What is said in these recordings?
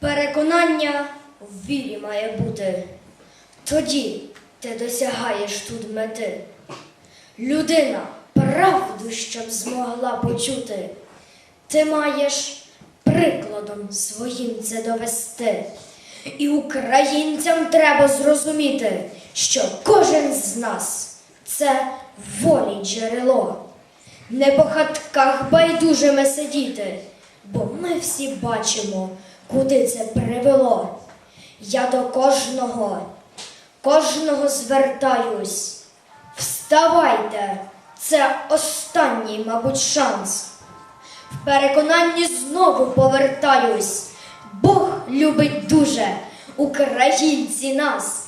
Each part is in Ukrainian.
Переконання в вірі має бути. Тоді ти досягаєш тут мети. Людина правду, щоб змогла почути. Ти маєш прикладом своїм це довести. І українцям треба зрозуміти, що кожен з нас це волі джерело. Не по хатках байдужими сидіти, бо ми всі бачимо, куди це привело. Я до кожного, кожного звертаюсь. Вставайте, це останній, мабуть, шанс. В переконанні знову повертаюсь. Бог любить дуже українці нас.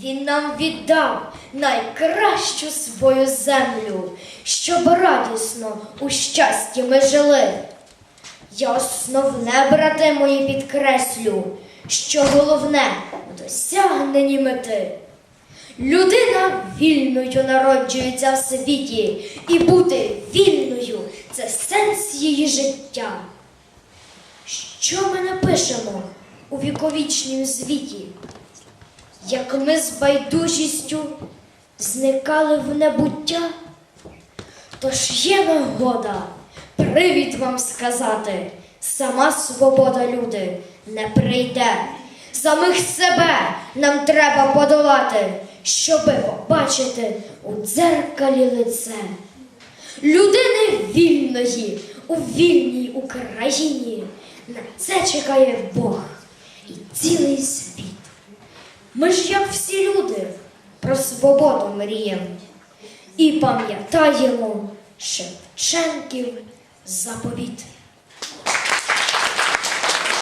Він нам віддав найкращу свою землю, щоб радісно у щасті ми жили. Я основне, брате мої, підкреслю, що головне в досягненні мети. Людина вільною народжується в світі, і бути вільною це сенс її життя. Що ми напишемо у віковічнім звіті? Як ми з байдужістю зникали в небуття? Тож є нагода привід вам сказати, сама свобода, люди, не прийде. Самих себе нам треба подолати, щоби побачити у дзеркалі лице. Людини вільної у вільній Україні. На це чекає Бог і цілий світ. Ми ж, як всі люди, про свободу мріємо і пам'ятаємо Шевченків заповіт.